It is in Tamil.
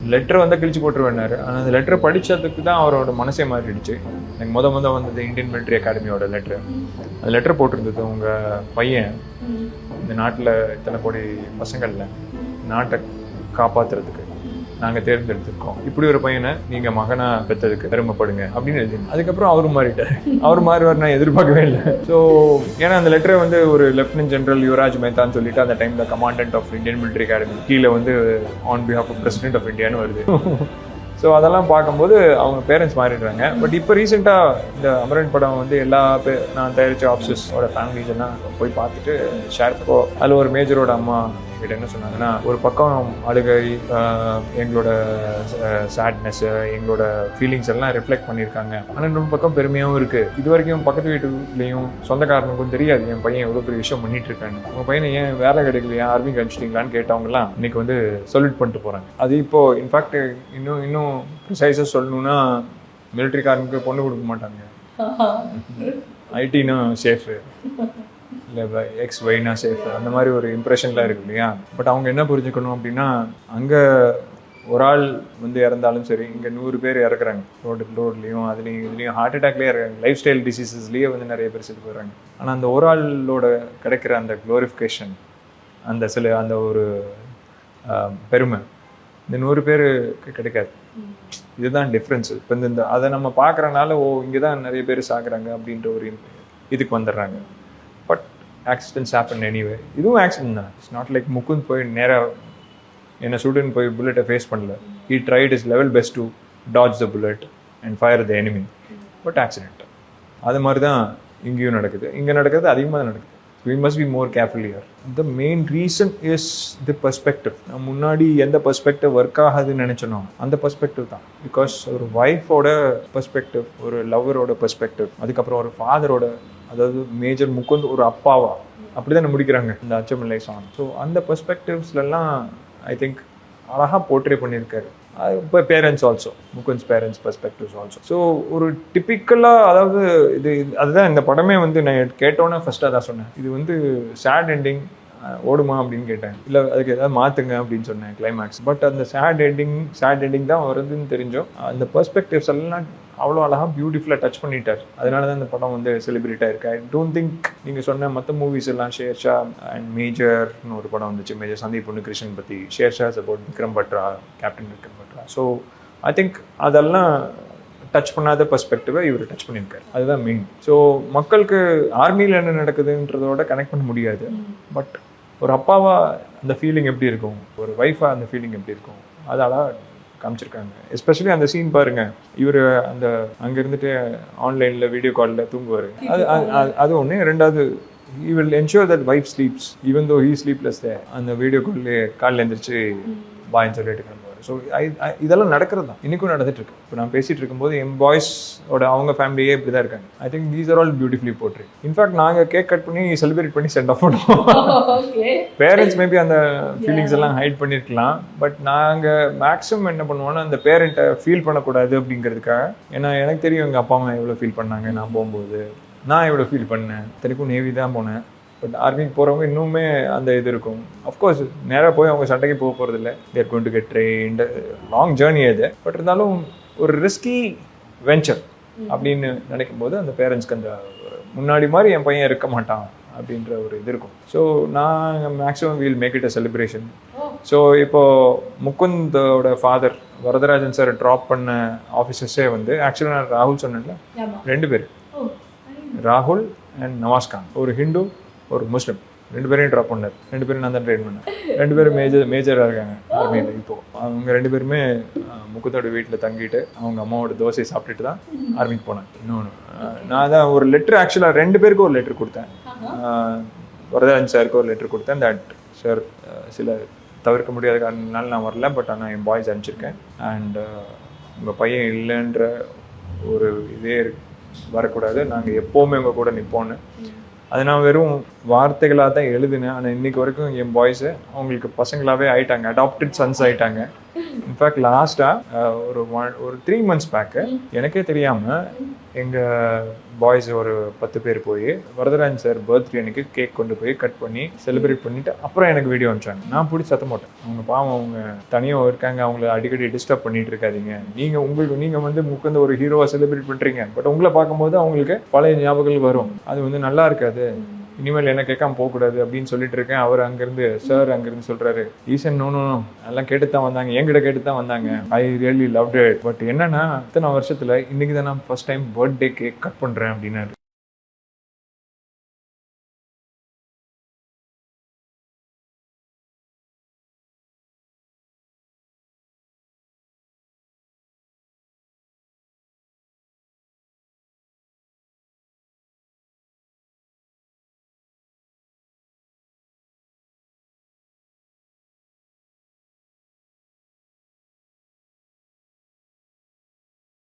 லெட்டர் வந்து கிழிச்சு போட்டுருவேன்னாரு. ஆனால் அந்த லெட்டர் படிச்சதுக்கு தான் அவரோட மனசே மாறிடுச்சு. எனக்கு முத முத வந்தது இந்தியன் மிலிட்ரி அகாடமியோட லெட்டர் அந்த லெட்டர் போட்டிருந்தது உங்கள் பையன். இந்த நாட்டில் இத்தனை கோடி பசங்கள்ல. நாட்டை காப்பாத்துறதுக்கு. நாங்கள் தேர்ந்தெடுத்திருக்கோம். இப்படி ஒரு பையனை நீங்கள் மகனாக பெற்றதுக்கு பெருமைப்படுங்க அப்படின்னு எழுதி அதுக்கப்புறம் அவரும் மாறிட்டார். அவர் மாறுவார் நான் எதிர்பார்க்கவே இல்லை. ஸோ ஏன்னா அந்த லெட்டரை வந்து ஒரு லெப்டினன்ட் ஜெனரல் யுவராஜ் மேத்தான்னு சொல்லிட்டு அந்த டைமில் commandant of Indian military academy கீழே வந்து on behalf of president of இந்தியான்னு வருது. ஸோ அதெல்லாம் பார்க்கும்போது அவங்க பேரண்ட்ஸ் மாறிடுறாங்க. பட் இப்போ ரீசெண்டாக இந்த அமரன் படம் வந்து எல்லா பே நான் தயாரித்த ஆஃபீஸஸோட ஃபேமிலிஸ் எல்லாம் போய் பார்த்துட்டு ஷேர் போ அதில் ஒரு மேஜரோட அம்மா கிட்ட என்ன சொன்னாங்கன்னா ஒரு பக்கம் அழுகை எங்களோட சேட்னஸ் எங்களோட ஃபீலிங்ஸ் எல்லாம் ரிஃப்ளெக்ட் பண்ணியிருக்காங்க. ஆனால் இன்னொரு பக்கம் பெருமையாகவும் இருக்கு. இது வரைக்கும் பக்கத்து வீட்டுலேயும் சொந்தக்காரனுக்கும் தெரியாது என் பையன் எவ்வளோ பெரிய விஷயம் பண்ணிட்டு இருக்கான்னு. உங்க பையனை ஏன் வேலை கிடைக்கலையா ஆர்மிக்கு அனுப்பிச்சிட்டீங்களான்னு கேட்டவங்கலாம் இன்னைக்கு வந்து சொல்லிட் பண்ணிட்டு போறாங்க. அது இப்போ இன்ஃபேக்ட் இன்னும் இன்னும் ப்ரிசைஸாக சொல்லணும்னா மிலிட்ரிக்காரனுக்கு பொண்ணு கொடுக்க மாட்டாங்க. ஐடினா சேஃபு இல்லை எக்ஸ் ஒய்னா சேஃப் அந்த மாதிரி ஒரு இம்ப்ரெஷன்லாம் இருக்கு இல்லையா? பட் அவங்க என்ன புரிஞ்சுக்கணும் அப்படின்னா அங்கே ஒரு ஆள் வந்து இறந்தாலும் சரி இங்கே நூறு பேர் இறக்குறாங்க. ரோடு ரோட்லேயும் அதுலேயும் இதுலேயும் ஹார்ட் அட்டாக்லேயே இறக்குறாங்க. லைஃப் ஸ்டைல் டிசீசஸ்லேயே வந்து நிறைய பேர் செத்து போயிடுறாங்க. ஆனால் அந்த ஒரு ஆளோட கிடைக்கிற அந்த க்ளோரிஃபிகேஷன் அந்த சில அந்த ஒரு பெருமை இந்த நூறு பேருக்கு கிடைக்காது. இதுதான் டிஃப்ரென்ஸ் இப்போ இந்த அதை நம்ம பார்க்குறனால ஓ இங்கே தான் நிறைய பேர் சாகுறாங்க அப்படின்ற ஒரு இதுக்கு வந்துடுறாங்க. ஆக்சிடென்ட்ஸ் ஹேப்பன் எனிவே இதுவும் ஆக்சிடென்ட் தான். இட்ஸ் நாட் லைக் முகுந்த் போய் நேராக என்னை சுடுன்னு போய் புல்லெட்டை ஃபேஸ் பண்ணல. He tried his level best to dodge the bullet and fire the enemy but accident அது மாதிரி தான் இங்கேயும் நடக்குது. இங்கே நடக்கிறது அதிகமாக தான் நடக்குது. We must be more carefullier the main reason is the perspective நான் முன்னாடி எந்த பர்ஸ்பெக்டிவ் ஒர்க் ஆகாதுன்னு நினச்சனோ அந்த பர்ஸ்பெக்டிவ் தான். பிகாஸ் ஒரு ஒய்ஃபோட பர்ஸ்பெக்டிவ் ஒரு லவ்வரோட பர்ஸ்பெக்டிவ் அதுக்கப்புறம் ஒரு ஃபாதரோட அதாவது மேஜர் முகுந்த் ஒரு அப்பாவா? அப்படிதான் முடிக்கிறாங்க இந்த அச்சமில்லை சாங் ஸோ அந்த பெர்ஸ்பெக்டிவ்ஸ்லாம் ஐ திங்க் அழகாக போர்ட்ரே பண்ணியிருக்காரு. இப்போ parents also Mukund parents perspectives also so ஒரு டிப்பிக்கலாக அதாவது இது இது- அதுதான் இந்த படமே வந்து நான் கேட்டோன்னே ஃபஸ்ட்டாக தான் சொன்னேன். இது வந்து சேட் எண்டிங் ஓடுமா அப்படின்னு கேட்டேன். இல்லை அதுக்கு ஏதாவது மாற்றுங்க அப்படின்னு சொன்னேன் கிளைமேக்ஸ் பட் அந்த சேட் எண்டிங் சேட் எண்டிங் தான் வருதுன்னு தெரிஞ்சோம். அந்த பெர்ஸ்பெக்டிவ்ஸ் எல்லாம் அவ்வளோ அழகாக பியூட்டிஃபுல்லாக டச் பண்ணிட்டார். அதனால தான் இந்த படம் வந்து செலிப்ரேட் ஆயிருக்கு. ஐ டோன்ட் திங்க் நீங்கள் சொன்ன மற்ற மூவிஸ் எல்லாம் ஷேர்ஷா அண்ட் மேஜர்னு ஒரு படம் வந்துச்சு. மேஜர் சந்தீப் பொண்ணு கிருஷ்ணன் பற்றி Shershaah support Vikram Batra captain Vikram Batra. So I think அதெல்லாம் டச் பண்ணாத பெர்ஸ்பெக்டிவை இவர் டச் பண்ணியிருக்காரு. அதுதான் மெயின் ஸோ மக்களுக்கு ஆர்மியில் என்ன நடக்குதுன்றதோட கனெக்ட் பண்ண முடியாது. பட் ஒரு அப்பாவா அந்த ஃபீலிங் எப்படி இருக்கும்? ஒரு ஒய்ஃபா அந்த ஃபீலிங் எப்படி இருக்கும்? அதால காமிச்சிருக்காங்க. எஸ்பெஷலி அந்த சீன் பாருங்க. இவர் அந்த அங்க இருந்துட்டு ஆன்லைன்ல வீடியோ கால்ல தூங்குவாரு அது அது- ஒன்று ரெண்டாவது will ensure that wife sleeps. Even though he sleepless there. அந்த வீடியோ கால்ல காலைல எந்திரிச்சு பாயின்னு சொல்லிட்டு கிளம்புவார். ஸோ இதெல்லாம் நடக்கிறது தான் இன்னைக்கும் நடந்துட்டு இருக்கு இப்போ நான் பேசிட்டு இருக்கும்போது என் பாய்ஸோட அவங்க ஃபேமிலியே இப்படி தான் இருக்காங்க I think these are all beautifully portray in fact நாங்கள் கேக் கட் பண்ணி செலிப்ரேட் பண்ணி சென்ட் ஆஃப் பண்ணுவோம். பேரண்ட்ஸ் மேபி அந்த ஃபீலிங்ஸ் எல்லாம் ஹைட் பண்ணியிருக்கலாம் பட் நாங்கள் மேக்ஸிமம் என்ன பண்ணுவோம்னா அந்த பேரண்ட்டை ஃபீல் பண்ணக்கூடாது அப்படிங்கிறதுக்காக. ஏன்னா எனக்கு தெரியும் எங்கள் அப்பா அம்மா எவ்வளோ ஃபீல் பண்ணாங்க நான் போகும்போது. நான் எவ்வளோ ஃபீல் பண்ணேன். இத்தனைக்கும் நேவி தான் போனேன். பட் ஆர்மிக்கு போகிறவங்க இன்னுமே அந்த இது இருக்கும். அஃப்கோர்ஸ் நேராக போய் அவங்க சண்டைக்கு போக போகிறதில்ல there going to get trained long journey அது. பட் இருந்தாலும் ஒரு ரிஸ்கி வெஞ்சர் அப்படின்னு நினைக்கும் போது அந்த பேரண்ட்ஸ்க்கு அந்த முன்னாடி மாதிரி என் பையன் இருக்க மாட்டான் அப்படின்ற ஒரு இது இருக்கும். ஸோ நான் maximum we'll make it a celebration so இப்போ முகுந்தோட ஃபாதர் வரதராஜன் சார் ட்ராப் பண்ண ஆஃபீஸர்ஸே வந்து ஆக்சுவலாக நான் ராகுல் சொன்னேன்ல ரெண்டு பேர். ராகுல் அண்ட் நவாஸ் கான் ஒரு ஹிந்து ஒரு முஸ்லீம். ரெண்டு பேரையும் ட்ராப் பண்ணார். ரெண்டு பேரும் நான் தான் ட்ரெயின் பண்ணேன். ரெண்டு பேரும் மேஜர் மேஜராக இருக்காங்க. ஆர்மியில் இப்போ அவங்க ரெண்டு பேருமே முகுந்தோட வீட்டில் தங்கிட்டு அவங்க அம்மாவோட தோசை சாப்பிட்டுட்டு தான் ஆர்மிக்கு போனாங்க. இன்னொன்று நான் தான் ஒரு லெட்டர் ஆக்சுவலாக ரெண்டு பேருக்கும் ஒரு லெட்டர் கொடுத்தேன். வரதராஜன் சாருக்கு ஒரு லெட்டர் கொடுத்தேன். தட் சார் சில தவிர்க்க முடியாத காரணத்தினால நான் வரல. பட் ஆனால் என் பாய்ஸ் அனுப்பிச்சிருக்கேன். அண்ட் உங்கள் பையன் இல்லைன்ற ஒரு இதே வரக்கூடாது. நாங்கள் எப்போவுமே உங்கள் கூட நிற்போன்னு அது நான் வெறும் வார்த்தைகளாக தான் எழுதினேன். ஆனால் இன்னைக்கு வரைக்கும் என் பாய்ஸு அவங்களுக்கு பசங்களாகவே ஆயிட்டாங்க. அடாப்டட் சன்ஸ் ஆயிட்டாங்க. இன்ஃபேக்ட் லாஸ்ட்டாக ஒரு one- ஒரு த்ரீ மந்த்ஸ் பேக்கு எனக்கே தெரியாமல் எங்கள் பாய்ஸ் ஒரு பத்து பேர் போய் வரதராஜன் சார் பர்த்டே அன்னைக்கு கேக் கொண்டு போய் கட் பண்ணி செலிப்ரேட் பண்ணிட்டு அப்புறம் எனக்கு வீடியோ அனுப்பிச்சாங்க. நான் பிடிச்சி சத்த மாட்டேன் அவங்க பாவம் அவங்க தனியாக இருக்காங்க அவங்கள அடிக்கடி டிஸ்டர்ப் பண்ணிட்டு இருக்காதீங்க. நீங்கள் உங்களுக்கு நீங்கள் வந்து முக்கந்து ஒரு ஹீரோவாக செலிப்ரேட் பண்ணுறீங்க பட் உங்களை பார்க்கும்போது அவங்களுக்கு பழைய ஞாபகங்கள் வரும். அது வந்து நல்லா இருக்காது. இனிமேல் என்ன கேட்காம போகக்கூடாது அப்படின்னு சொல்லிட்டு இருக்கேன் அவர் அங்கேருந்து சார் அங்கேருந்து சொல்கிறாரு ஈசன் நோ நோ எல்லாம் கேட்டு தான் வந்தாங்க. என்கிட்ட கேட்டு தான் வந்தாங்க. I really love it but என்னன்னா இத்தனை வருஷத்தில் இன்னைக்கு தான் நான் first time birthday cake cut பண்ணுறேன் அப்படின்னாரு.